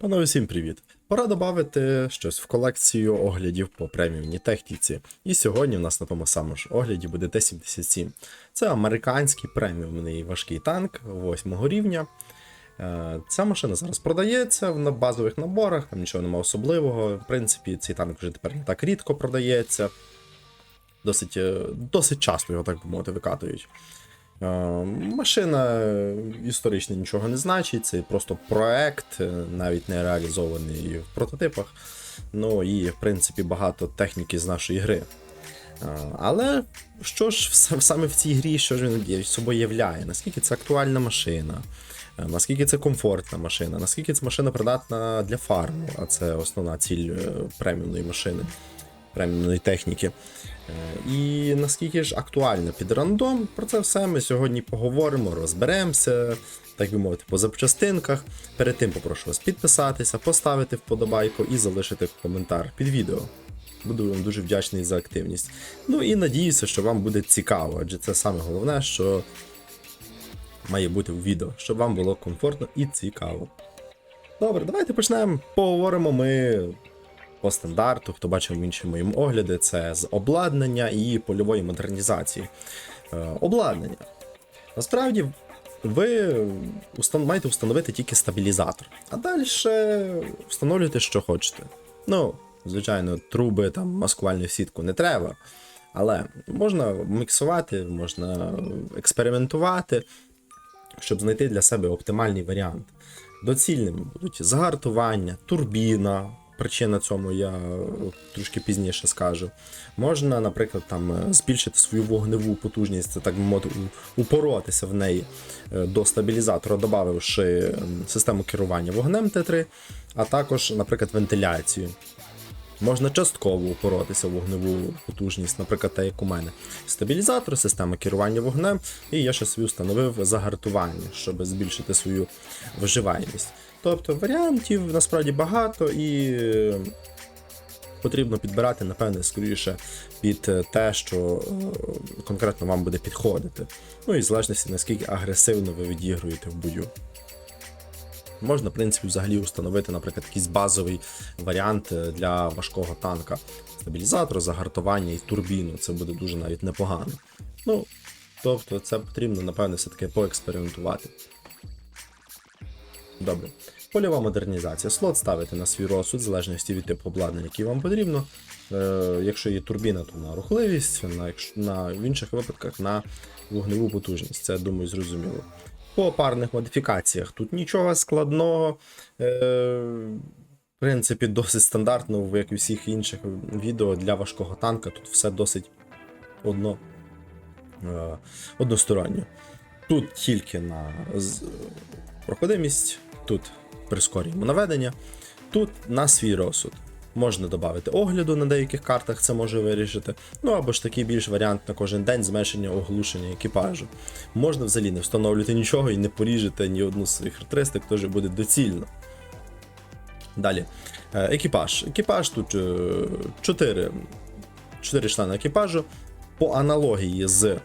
Панове, всім привіт! Пора додати щось в колекцію оглядів по преміумній техніці. І сьогодні в нас на тому самому ж огляді буде Т-77. Це американський преміумний важкий танк 8 рівня. Е, Ця машина зараз продається на базових наборах, там нічого немає особливого. В принципі, цей танк вже тепер не так рідко продається. Досить, е, досить часто його, так би мовити, викатують. Е, Машина е, історично нічого не значить, це просто проект, е, навіть не реалізований в прототипах. Ну і, в принципі, багато техніки з нашої гри. Але що ж саме в цій грі, що ж він собою являє? Наскільки це актуальна машина? Наскільки це комфортна машина, наскільки ця машина придатна для фарму, а це основна ціль преміумної машини, преміумної техніки. Е, І наскільки ж актуально під рандом, про це все ми сьогодні поговоримо, розберемося, так би мовити, по запчастинках. Перед тим попрошу вас підписатися, поставити вподобайку і залишити коментар під відео. Буду вам дуже вдячний за активність. Ну і надіюся, що вам буде цікаво, адже це саме головне, що має бути в відео, щоб вам було комфортно і цікаво. Добре, давайте почнемо. Поговоримо ми по стандарту, хто бачив інші мої огляди, це з обладнання і польової модернізації. Е, обладнання. Насправді, ви маєте встановити тільки стабілізатор, а далі встановлюйте, що хочете. Ну, звичайно, труби, там, маскувальну сітку не треба. Але можна міксувати, можна експериментувати, щоб знайти для себе оптимальний варіант. Доцільними будуть загартування, турбіна. Причина цьому я е, трошки пізніше скажу. Можна, наприклад, там е, збільшити свою вогневу потужність, це так упоротися в неї е, до стабілізатора, додавши ем, систему керування вогнем Т3, а також, наприклад, вентиляцію. Можна частково упоротися в вогневу потужність, наприклад, те, як у мене. Стабілізатор, система керування вогнем, і я ще собі встановив загартування, щоб збільшити свою виживаємість. Тобто варіантів насправді багато і е, потрібно підбирати, напевне, скоріше під е, те, що е, конкретно вам буде підходити. Ну і в залежності, наскільки агресивно ви відігруєте в бою. Можна, в принципі, взагалі установити, наприклад, якийсь базовий варіант для важкого танка. Стабілізатор, загартування і турбіну. Це буде дуже навіть непогано. Ну, тобто, це потрібно, напевне, все-таки поекспериментувати. Добре. Польова модернізація. Слот ставити на свій розсуд, в залежності від типу обладнання, який вам потрібно. Е, якщо є турбіна, то на рухливість, на, на, в інших випадках на вогневу потужність. Це, думаю, зрозуміло. По парних модифікаціях тут нічого складного. Е, в принципі, досить стандартно, як і всіх інших відео для важкого танка. Тут все досить одно, е, односторонньо. Тут тільки на проходимість, тут прискорюємо наведення, тут на свій розсуд. Можна додати огляду на деяких картах, це може вирішити. Ну або ж такий більш варіант на кожен день зменшення оглушення екіпажу. Можна взагалі не встановлювати нічого і не поріжете ні одну з своїх характеристик, теж буде доцільно. Далі. Е, Екіпаж. Екіпаж тут 4, 4 члени екіпажу. По аналогії з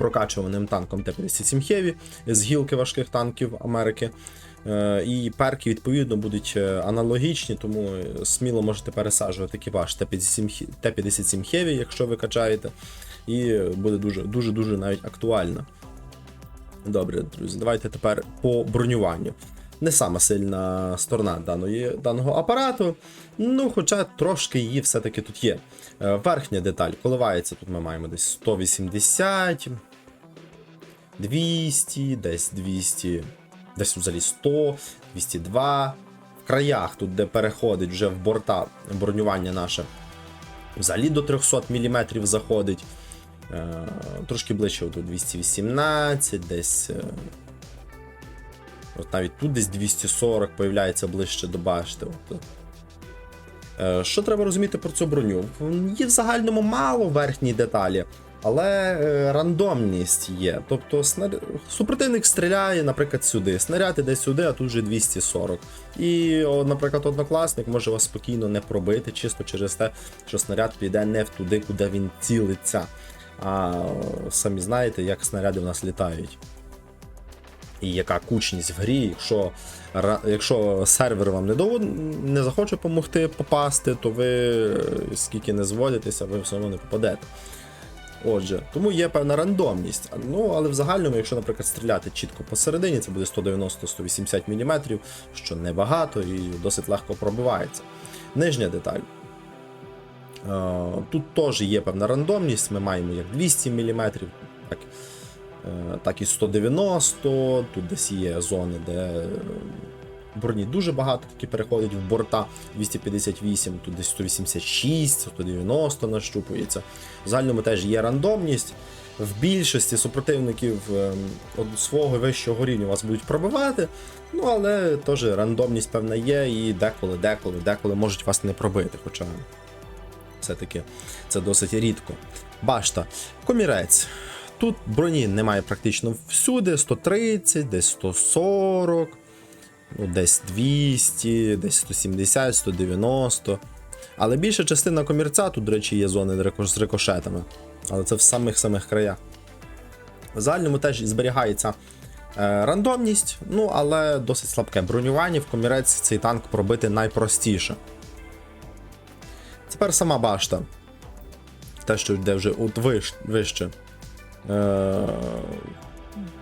прокачуваним танком Т-57 Heavy з гілки важких танків Америки. Е, І перки, відповідно, будуть е, аналогічні, тому е, сміло можете пересаджувати екіпаж Т-57 Хі- Т-57 Heavy, якщо ви качаєте, і буде дуже дуже дуже навіть актуально. Добре, друзі, давайте тепер по бронюванню. Не сама сильна сторона даної, даного апарату, ну хоча трошки її все-таки тут є. Верхня деталь коливається, тут ми маємо десь 180, 200, десь 200, десь взагалі 100, 202. В краях, тут, де переходить вже в борта бронювання наше, взагалі до 300 мм заходить. Е, Трошки ближче до 218, десь. е, От навіть тут десь 240 появляється ближче до башти. От. Е, Що треба розуміти про цю броню? Її в загальному мало в верхній деталі, але е, рандомність є. Тобто снар... супротивник стріляє, наприклад, сюди, снаряд іде сюди, а тут вже 240. І, наприклад, однокласник може вас спокійно не пробити, чисто через те, що снаряд піде не в туди, куди він цілиться. А самі знаєте, як снаряди в нас літають. і яка кучність в грі, якщо, якщо сервер вам не, дов... не захоче допомогти попасти, то ви е, скільки не зводитеся, ви все одно не попадете. Отже, тому є певна рандомність. Ну, але в загальному, якщо, наприклад, стріляти чітко посередині, це буде 190-180 мм, що небагато і досить легко пробивається. Нижня деталь. Е, Тут теж є певна рандомність, ми маємо як 200 мм, так, е, так і 190, тут десь є зони, де броні дуже багато таки переходить в борта 258, тут десь 186, 190 нащупується. В загальному теж є рандомність. В більшості супротивників е, свого вищого рівня вас будуть пробивати, ну але теж рандомність певна є, і деколи, деколи, деколи можуть вас не пробити. Хоча все-таки це досить рідко. Башта. Комірець. Тут броні немає практично всюди, 130, десь 140, ну, десь 200, десь 170, 190. Але більша частина комірця, тут, до речі, є зони з рикошетами. Але це в самих самих краях. В загальному теж зберігається е, рандомність, ну але досить слабке бронювання. В комірець цей танк пробити найпростіше. Тепер сама башта. Те, що йде вже от виш, вище. Е,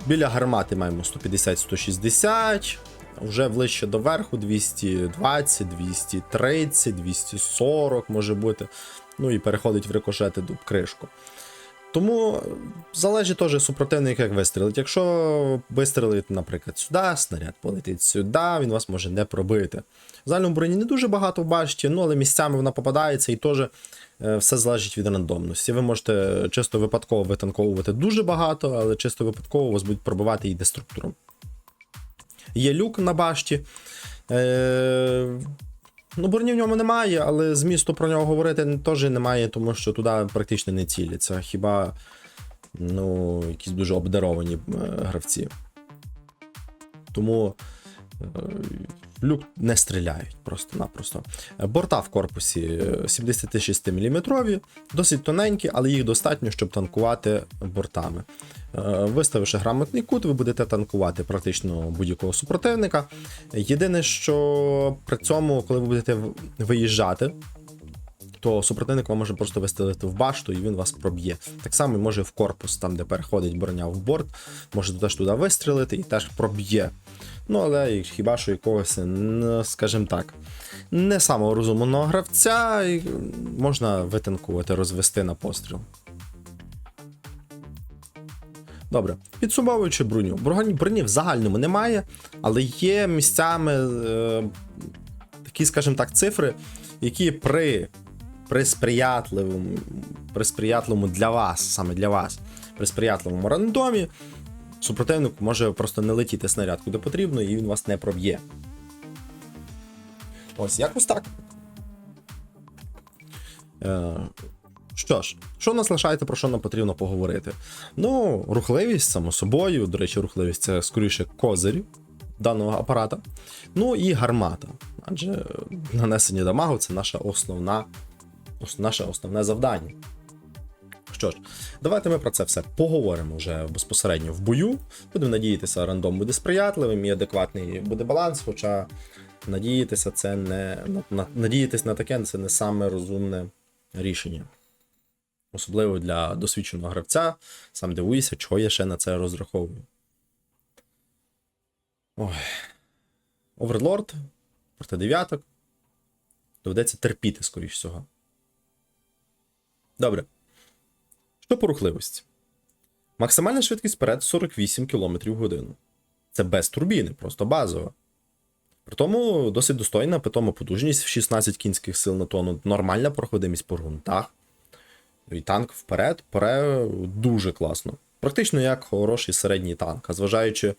біля гармати маємо 150-160. Вже ближче до верху 220, 230, 240 може бути. Ну і переходить в рикошети до кришку. Тому залежить теж супротивник, як вистрілить. Якщо вистрілить, наприклад, сюди, снаряд полетить сюди, він вас може не пробити. В загальному броні не дуже багато в башті, ну але місцями вона попадається і теж е, все залежить від рандомності. Ви можете чисто випадково витанковувати дуже багато, але чисто випадково вас будуть пробивати і деструктором. Є люк на башті. Е, Ну, броні в ньому немає, але змісту про нього говорити теж немає, тому що туди практично не ціляться. Хіба ну, якісь дуже обдаровані е, гравці. Тому е, люк не стріляють просто-напросто. Е, Борта в корпусі е, 76 мм, досить тоненькі, але їх достатньо, щоб танкувати бортами. Е, Виставивши грамотний кут, ви будете танкувати практично будь-якого супротивника. Єдине, що при цьому, коли ви будете виїжджати, то супротивник вам може просто вистрілити в башту і він вас проб'є. Так само може в корпус, там де переходить броня в борт, може теж туди вистрілити і теж проб'є. Ну, але хіба що якогось, ну, скажімо так, не самого розумного гравця можна витанкувати, розвести на постріл. Добре, підсумовуючи броню. Броні в загальному немає, але є місцями е, такі, скажімо так, цифри, які при, при сприятливому, при сприятливому для вас, саме для вас, при сприятливому рандомі, супротивник може просто не летіти снаряд куди потрібно, і він вас не проб'є. Ось якось так. Е, що ж, що нас лишається, про що нам потрібно поговорити? Ну, рухливість, само собою. До речі, рухливість це скоріше козирі даного апарата. Ну і гармата. Адже нанесення дамагу це наша основна, ос- наше основне завдання. Що ж, давайте ми про це все поговоримо вже безпосередньо в бою. Будемо надіятися, рандом буде сприятливим і адекватний буде баланс, хоча надіятися це не на, на, надіятись на таке це не саме розумне рішення. Особливо для досвідченого гравця. Сам дивуюся, чого я ще на це розраховую. Ой. Оверлорд проти дев'яток. Доведеться терпіти, скоріш всього. Добре. Що по рухливості? Максимальна швидкість вперед 48 км в годину. Це без турбіни, просто базова. При тому досить достойна, питома потужність в 16 кінських сил на тонну, нормальна проходимість по ґрунтах. І танк вперед пере дуже класно. Практично як хороший середній танк. А зважаючи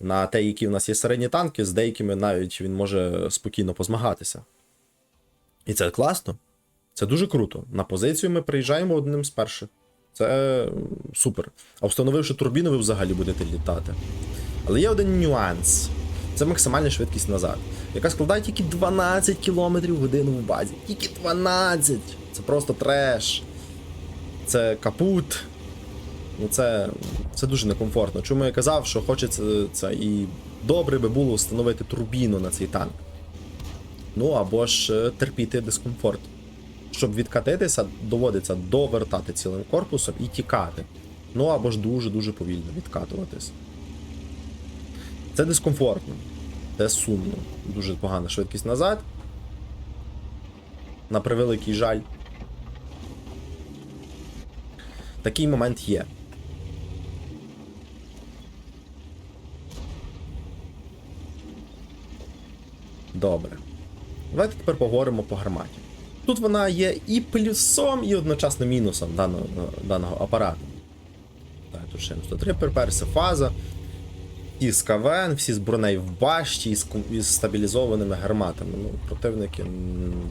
на те, які в нас є середні танки, з деякими навіть він може спокійно позмагатися. І це класно. Це дуже круто. На позицію ми приїжджаємо одним з перших. Це супер. А встановивши турбіну, ви взагалі будете літати. Але є один нюанс: це максимальна швидкість назад, яка складає тільки 12 км в годину в базі. Тільки 12! Це просто треш. Це капут. Ну це, це дуже некомфортно. Чому я казав, що хочеться це і добре би було встановити турбіну на цей танк. Ну або ж е, терпіти дискомфорт. Щоб відкатитися, доводиться довертати цілим корпусом і тікати. Ну або ж дуже-дуже повільно відкатуватись. Це дискомфортно. Це сумно. Дуже погана швидкість назад. На превеликий жаль. Такий момент є. Добре. Давайте тепер поговоримо по гарматі. Тут вона є і плюсом, і одночасно мінусом даного, даного апарату. Так, тут ще 103 перперси, фаза. І з КВН, всі з броней в башті, і з стабілізованими гарматами. Ну, противники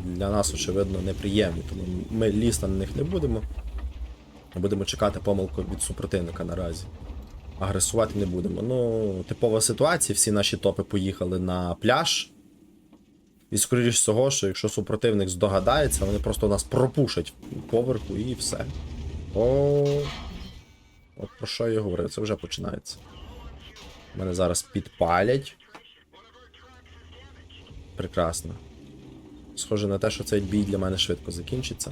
для нас, очевидно, неприємні, тому ми лізти на них не будемо. Будемо чекати помилку від супротивника наразі. Агресувати не будемо. Ну, типова ситуація, всі наші топи поїхали на пляж. І скоріш всього, що якщо супротивник здогадається, вони просто нас пропушать поверху і все. О. От про що я говорив, це вже починається. Мене зараз підпалять. Прекрасно. Схоже на те, що цей бій для мене швидко закінчиться.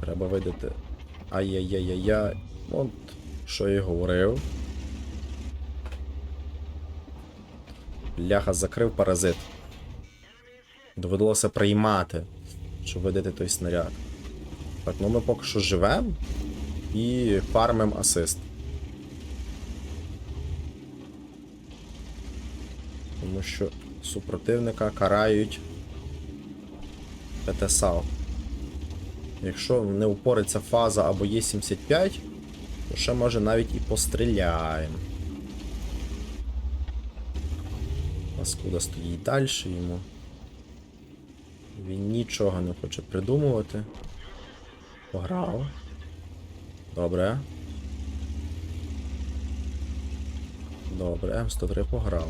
Треба видати. Ай-яй-яй-яй-яй. От, що я й говорив. Бляха закрив паразит. Довелося приймати, щоб видати той снаряд. Так, ну ми поки що живемо і фармим асист. Тому що супротивника карають ПТСАУ. Якщо не упориться фаза або є 75, то ще може навіть і постріляємо. Паскуда стоїть далі йому. Він нічого не хоче придумувати. Пограв. Добре. Добре, М103 пограв.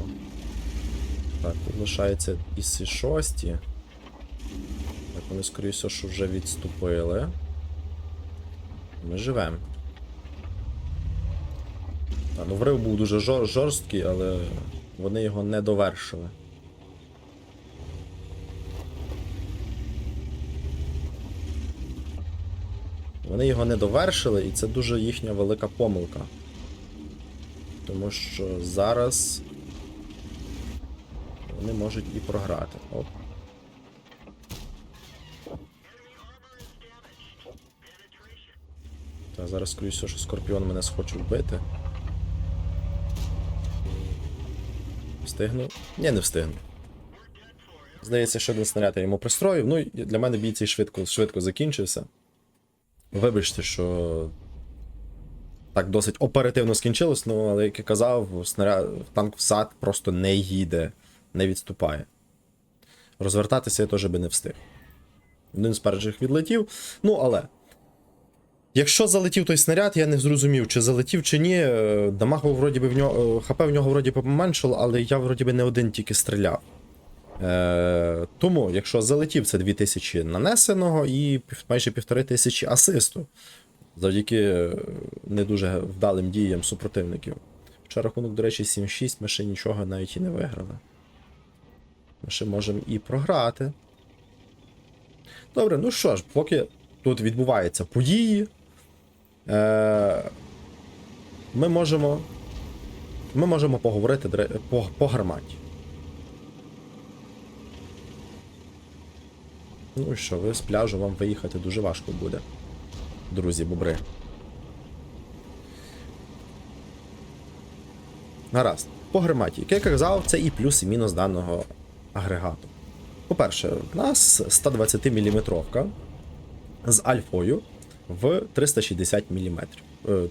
Так, тут лишається і С6. Вони, скоріше, що вже відступили. Ми живемо. Так, ну врив був дуже жор- жорсткий, але вони його не довершили. Вони його не довершили, і це дуже їхня велика помилка. Тому що зараз вони можуть і програти. Оп. Та зараз скоріше, що Скорпіон мене схоче вбити. Встигну? Ні, не встигну. Здається, ще один снаряд я йому пристроїв. Ну, для мене бій цей швидко, швидко закінчився. Вибачте, що так досить оперативно скінчилось, ну, але як я казав, снаряд, танк в сад просто не їде, не відступає. Розвертатися я теж би не встиг. Один з перших відлетів. Ну, але. Якщо залетів той снаряд, я не зрозумів, чи залетів, чи ні. Е, Дамагу вроді би в нього. ХП в нього вроді би поменшало, але я вроді би не один тільки стріляв. Е, тому, якщо залетів, це 2000 нанесеного і майже 1500 асисту. Завдяки е, не дуже вдалим діям супротивників. Хоча рахунок, до речі, 7-6, ми ще нічого навіть і не виграли. Ми ще можемо і програти. Добре, ну що ж, поки тут відбуваються події, е, ми можемо. Ми можемо поговорити по, по гарматі. Ну і що, ви з пляжу вам виїхати дуже важко буде. Друзі, бобри. Гаразд. По гарматі. Як я казав, це і плюс, і мінус даного агрегату. По-перше, в нас 120 мм з альфою в 360 мм.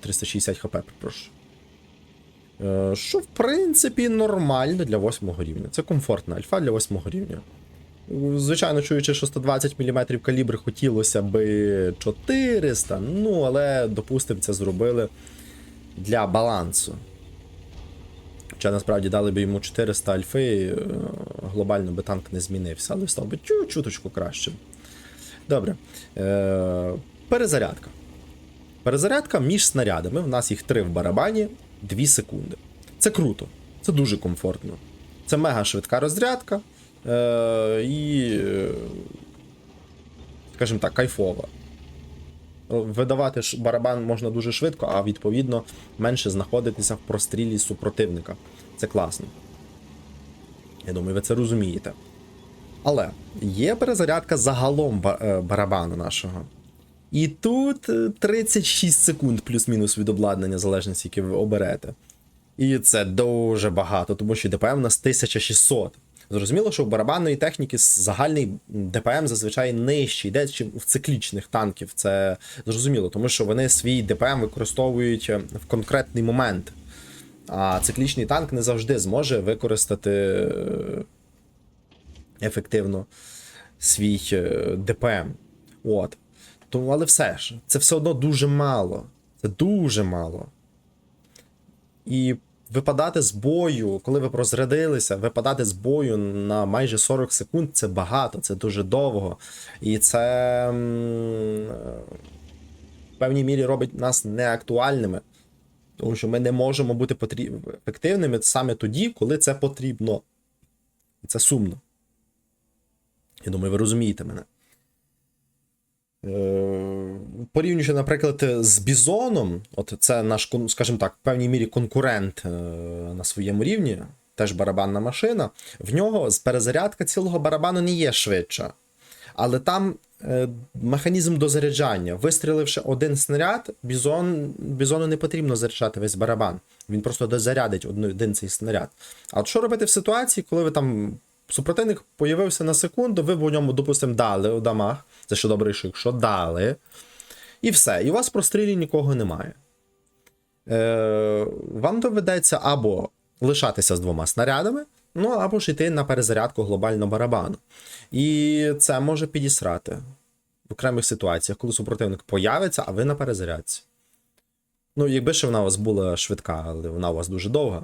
360 хп, прошу. Що, в принципі, нормально для 8 рівня. Це комфортна альфа для 8 рівня. Звичайно, чуючи, що 120 мм калібр хотілося би 400, ну, але, допустимо, це зробили для балансу. Хоча насправді дали б йому 400 альфи, е, глобально би танк не змінився, але став би чу- чуточку кращим. Добре. Е, перезарядка. Перезарядка між снарядами. У нас їх три в барабані 2 секунди. Це круто, це дуже комфортно. Це мега швидка розрядка. Е, і, е, скажімо так, кайфова. Видавати барабан можна дуже швидко, а відповідно менше знаходитися в прострілі супротивника. Це класно. Я думаю, ви це розумієте. Але є перезарядка загалом е, барабану нашого. І тут е, 36 секунд плюс-мінус від обладнання, залежно скільки ви оберете. І це дуже багато, тому що ДПМ у нас 1600. Зрозуміло, що в барабанної техніки загальний ДПМ зазвичай нижчий, йде, чим в циклічних танків. Це зрозуміло, тому що вони свій ДПМ використовують е, в конкретний момент. А циклічний танк не завжди зможе використати е, ефективно свій е, ДПМ. От. Тому, але все ж, це все одно дуже мало. Це дуже мало. І випадати з бою, коли ви розрядилися, випадати з бою на майже 40 секунд це багато, це дуже довго. І це в певній мірі робить нас неактуальними. Тому що ми не можемо бути потріб... ефективними саме тоді, коли це потрібно. І це сумно. Я думаю, ви розумієте мене. Е, Порівнюючи, наприклад, з Бізоном, от це наш, скажімо так, в певній мірі конкурент е, на своєму рівні, теж барабанна машина. В нього перезарядка цілого барабану не є швидша. Але там е, механізм дозаряджання. Вистріливши один снаряд, бізон, бізону не потрібно заряджати весь барабан. Він просто дозарядить один, цей снаряд. А от що робити в ситуації, коли ви там. Супротивник появився на секунду, ви в ньому, допустимо, дали у дамах. Це ще добре, що якщо дали. І все. І у вас в прострілі нікого немає. Е, вам доведеться або лишатися з двома снарядами, ну або ж йти на перезарядку глобально барабану. І це може підісрати в окремих ситуаціях, коли супротивник появиться, а ви на перезарядці. Ну, якби ще вона у вас була швидка, але вона у вас дуже довга.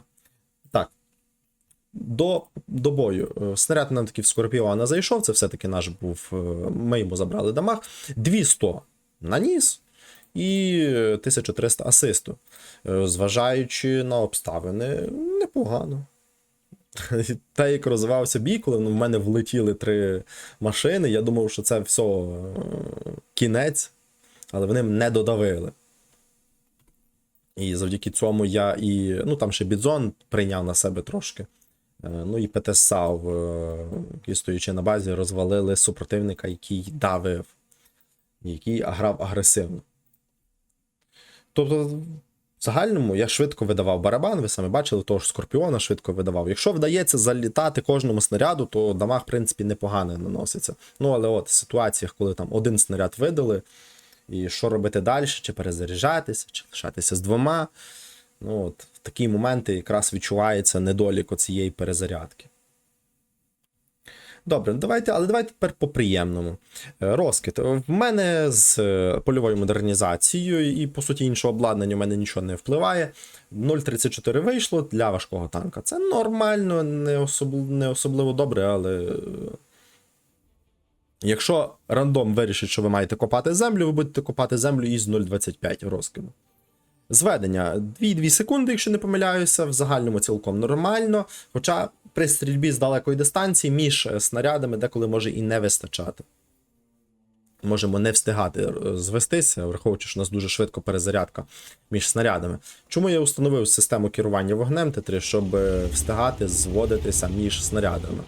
До, до бою. Е, Снаряд нам таки в Скорпіона зайшов, це все-таки наш був. е, Ми йому забрали дамаг. 200 наніс і 1300 асисту. Е, Зважаючи на обставини, непогано. Та як розвивався бій, коли в мене влетіли три машини, я думав, що це все кінець, але вони не додавили. І завдяки цьому я і. Ну там ще Бідзон прийняв на себе трошки. Е, Ну і ПТСАВ, е, який стоячи на базі, розвалили супротивника, який давив, який грав агресивно. Тобто, в загальному я швидко видавав барабан, ви самі бачили, того ж Скорпіона швидко видавав. Якщо вдається залітати кожному снаряду, то дамаг, в принципі, непогано наноситься. Ну, але от в ситуаціях, коли там один снаряд видали, і що робити далі, чи перезаряджатися, чи лишатися з двома. Ну, от, в такі моменти якраз відчувається недолік цієї перезарядки. Добре, ну давайте, але давайте тепер по приємному. Е, Розкид. В мене з е, польовою модернізацією і, по суті, іншого обладнання у мене нічого не впливає. 0,34 вийшло для важкого танка. Це нормально, не, особ... не особливо добре, але. е, Якщо рандом вирішить, що ви маєте копати землю, ви будете копати землю із 0,25 розкиду. Зведення 2-2 секунди, якщо не помиляюся, в загальному цілком нормально. Хоча при стрільбі з далекої дистанції між е, снарядами деколи може і не вистачати. Можемо не встигати е, звестися, враховуючи, що у нас дуже швидко перезарядка між снарядами. Чому я установив систему керування вогнем Т3, щоб е, встигати зводитися між снарядами.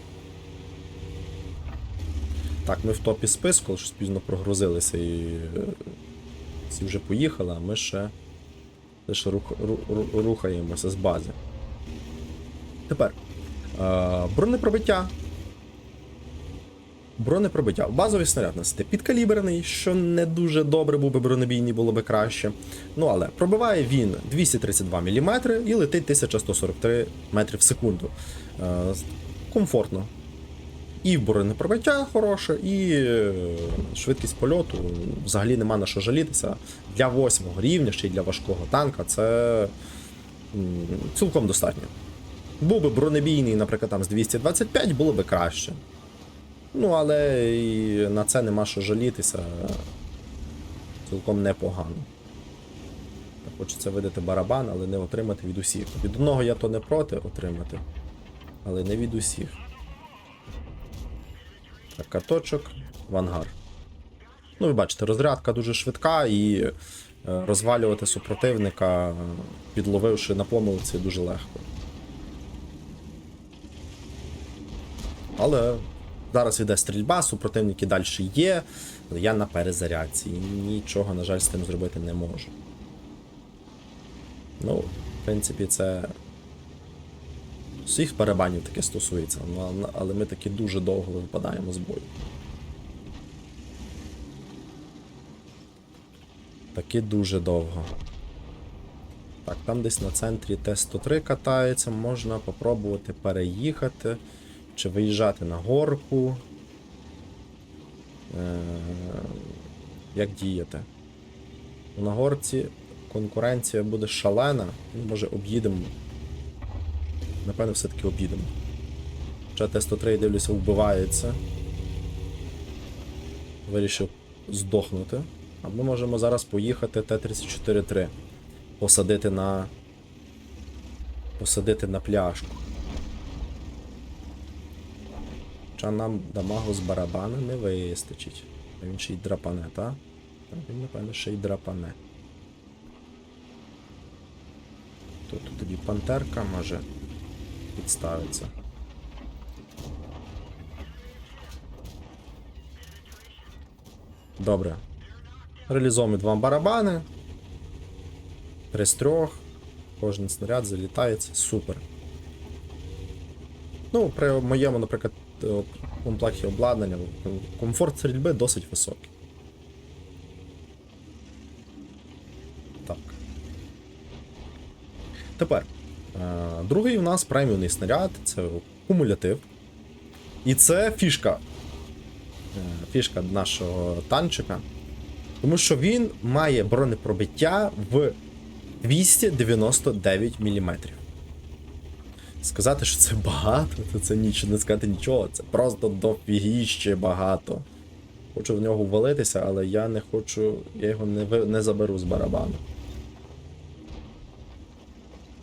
Так, ми в топі списку, але щось пізно прогрузилися і всі вже поїхали, а ми ще лише рух, ру, ру- рухаємося з бази. Тепер. Е, бронепробиття. Бронепробиття. Базовий снаряд нас підкаліберний, що не дуже добре, був би бронебійний, було би краще. Ну але пробиває він 232 мм і летить 1143 метри в секунду. Е, комфортно. І бронепробиття хороше, і е, швидкість польоту взагалі нема на що жалітися. Для восьмого рівня, ще й для важкого танка, це цілком достатньо. Був би бронебійний, наприклад, там з 225, було би краще. Ну, але і на це нема що жалітися. Цілком непогано. Хочеться видати барабан, але не отримати від усіх. Від одного я то не проти отримати, але не від усіх. Каточок в ангар. Ну, ви бачите, розрядка дуже швидка і е, розвалювати супротивника, е, підловивши на помилці, дуже легко. Але зараз іде стрільба, супротивники далі є, я на перезарядці. Нічого, на жаль, з тим зробити не можу. Ну, в принципі, це. Всіх барабанів таке стосується, але- ми таки дуже довго випадаємо з бою. Таки дуже довго. Так, там десь на центрі Т-103 катається, можна попробувати переїхати чи виїжджати на горку. Е, як діяти? На горці конкуренція буде шалена. Може об'їдемо. Напевно, все-таки об'їдемо. Хоча Т-103, дивлюся, вбивається. Вирішив здохнути. А ми можемо зараз поїхати Т-34-3. Посадити на. Посадити на пляшку. Хоча нам дамагу з барабана не вистачить. Він ще й драпане, та? Так, він, напевно, ще й драпане. Тут тоді пантерка може підставиться. Добре. Реалізовуємо два барабани. Три з трьох. Кожен снаряд залітається. Супер. Ну, при моєму, наприклад, е, комплекті обладнання, комфорт стрільби досить високий. Так. Тепер. Е, Другий у нас преміумний снаряд це кумулятив. І це фішка. е, Фішка нашого танчика. Тому що він має бронепробиття в 299 мм. Сказати, що це багато, то це нічого, не сказати нічого. Це просто дофігіще багато. Хочу в нього ввалитися, але я не хочу. Я його не, не заберу з барабану.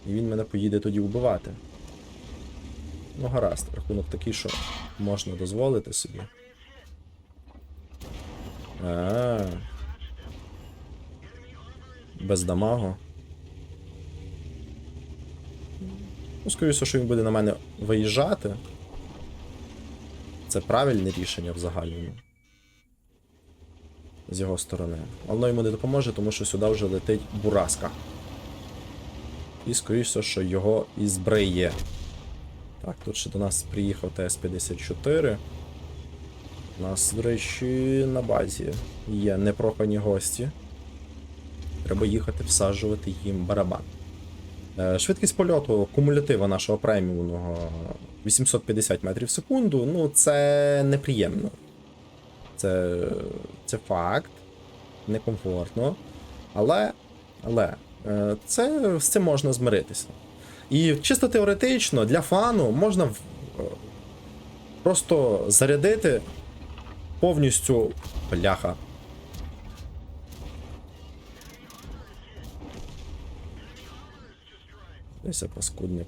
І він мене поїде тоді вбивати. Ну, гаразд, рахунок такий, що можна дозволити собі. А. Без дамагу. Ну, скоріше, що він буде на мене виїжджати. Це правильне рішення в загальному. З його сторони. Воно йому не допоможе, тому що сюди вже летить бураска. І скоріше, що його і збриє. Так, тут ще до нас приїхав ТС-54. У нас, до речі, на базі є непрохані гості. Треба їхати всаджувати їм барабан. Е, Швидкість польоту кумулятива нашого преміумного 850 метрів в секунду. Ну, це неприємно. Це, це факт. Некомфортно. Але, але це, з цим можна змиритися. І чисто теоретично для фану можна е, просто зарядити повністю бляха. Паскудник.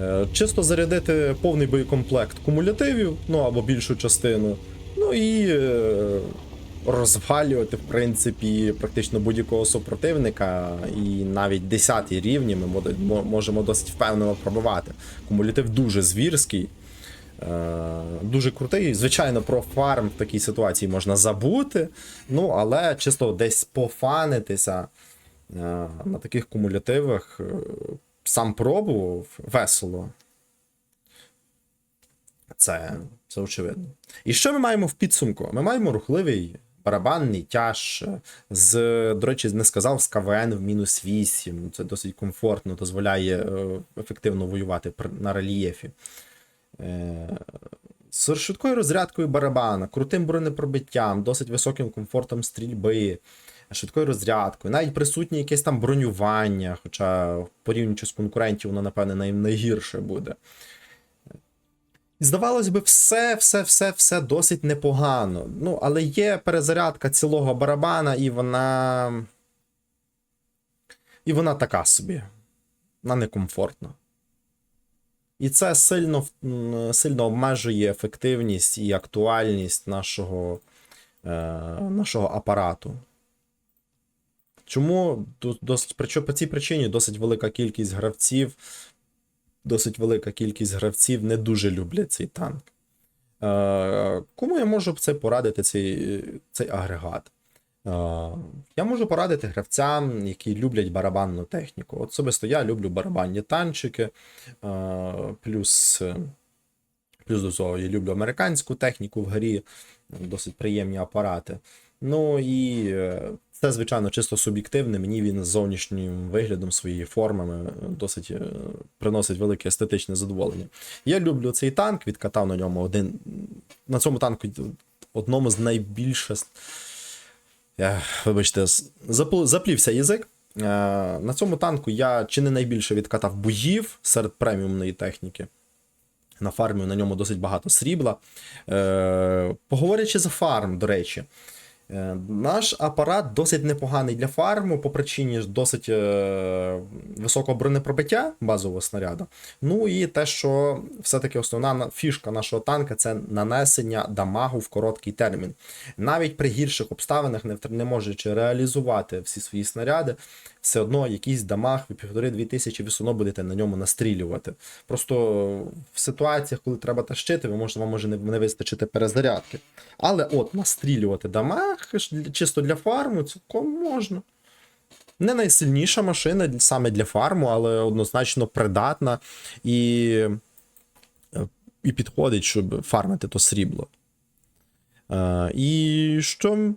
Е, Чисто зарядити повний боєкомплект кумулятивів, ну або більшу частину. Ну і е, розвалювати, в принципі, практично будь-якого супротивника. І навіть 10 рівні ми можемо досить впевнено пробивати. Кумулятив дуже звірський. Е, Дуже крутий. Звичайно, про фарм в такій ситуації можна забути. Ну, але чисто десь пофанитися е, на таких кумулятивах. е, Сам пробував весело. Це, це очевидно. І що ми маємо в підсумку? Ми маємо рухливий барабанний тяж з, до речі, не сказав, з КВН в мінус 8. Це досить комфортно, дозволяє е, ефективно воювати на рельєфі. Е, з швидкою розрядкою барабана, крутим бронепробиттям, досить високим комфортом стрільби, швидкою розрядкою, навіть присутнє якесь там бронювання, хоча порівнюючи з конкурентів, воно, напевне, найгірше буде. Здавалось би, все, все, все, все досить непогано. Ну, але є перезарядка цілого барабана, і вона. І вона така собі. Вона некомфортна. І це сильно, сильно обмежує ефективність і актуальність нашого, е, нашого апарату. Чому досить, по цій причині досить велика кількість гравців, досить велика кількість гравців не дуже люблять цей танк. Е, кому я можу це порадити, цей, цей агрегат? Е, я можу порадити гравцям, які люблять барабанну техніку. От Особисто я люблю барабанні танчики, е, плюс, плюс до цього я люблю американську техніку в грі, досить приємні апарати. Ну і е, це, звичайно, чисто суб'єктивне. Мені він з зовнішнім виглядом, своїми формами е, досить е, приносить велике естетичне задоволення. Я люблю цей танк, відкатав на ньому один. На цьому танку одному з найбільше. Я, вибачте, заплівся язик. На цьому танку я чи не найбільше відкатав боїв серед преміумної техніки. Нафармив на ньому досить багато срібла. Поговорячи за фарм, до речі, наш апарат досить непоганий для фарму по причині досить е, високого бронепробиття базового снаряду. Ну і те, що все-таки основна фішка нашого танка це нанесення дамагу в короткий термін. Навіть при гірших обставинах, не можучи реалізувати всі свої снаряди, все одно якийсь дамаг ви півтори-дві тисячі ви все одно будете на ньому настрілювати. Просто в ситуаціях, коли треба тащити, ви можете, вам може не, не вистачити перезарядки. Але от настрілювати дамаг чисто для фарму, цілком можна. Не найсильніша машина саме для фарму, але однозначно придатна і, і підходить, щоб фармити то срібло. Е, і що.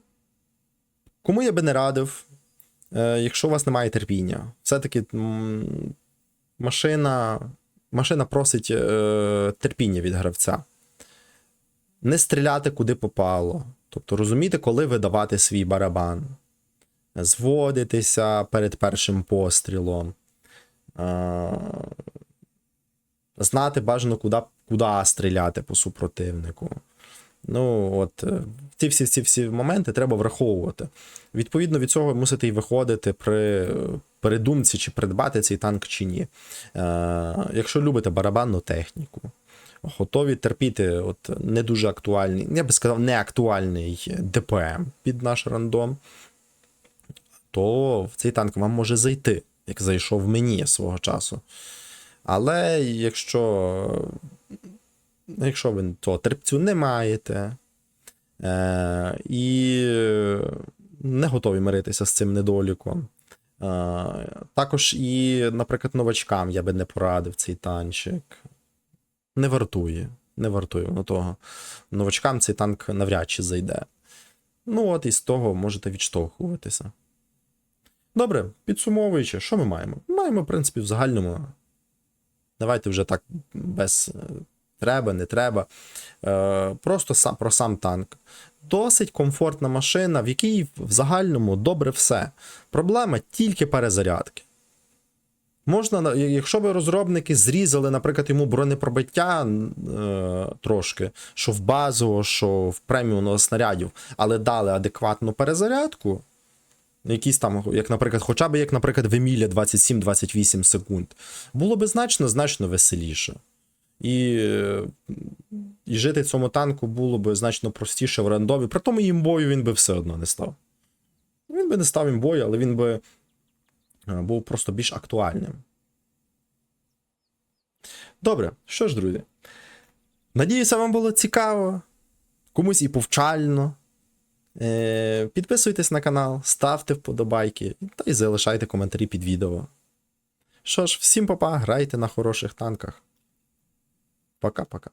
Кому я би не радив, якщо у вас немає терпіння, все-таки машина, машина просить е, терпіння від гравця. Не стріляти куди попало. Тобто розуміти, коли видавати свій барабан зводитися перед першим пострілом, е, знати бажано, куди, куди стріляти по супротивнику. Ну, от, е, ці всі, всі, всі моменти треба враховувати. Відповідно від цього мусите й виходити при передумці, чи придбати цей танк чи ні. Е, якщо любите барабанну техніку, готові терпіти от, не дуже актуальний, я би сказав, не актуальний ДПМ під наш рандом, то в цей танк вам може зайти, як зайшов мені свого часу. Але якщо, якщо ви то терпцю не маєте е, і не готові миритися з цим недоліком. Е, також і, наприклад, новачкам я би не порадив цей танчик. Не вартує. Не вартує воно того. Новачкам цей танк навряд чи зайде. Ну, от і з того можете відштовхуватися. Добре, підсумовуючи, що ми маємо? Маємо, в принципі, в загальному. Давайте вже так без е, треба, не треба. Е, просто сам, про сам танк. Досить комфортна машина, в якій в загальному добре все. Проблема тільки перезарядки. Можна, якщо б розробники зрізали, наприклад, йому бронепробиття е, трошки, що в базового, що в преміумного снарядів, але дали адекватну перезарядку, якісь там, як, наприклад, хоча б як, наприклад, в Емілі 27-28 секунд, було би значно, значно веселіше. І, і жити цьому танку було б значно простіше в рандомі. При тому імбою він би все одно не став. Він би не став імбою, але він би е, був просто більш актуальним. Добре, що ж, друзі. Надіюся, вам було цікаво, комусь і повчально. Е, Підписуйтесь на канал, ставте вподобайки та й залишайте коментарі під відео. Що ж, всім па-па, грайте на хороших танках. Пока-пока.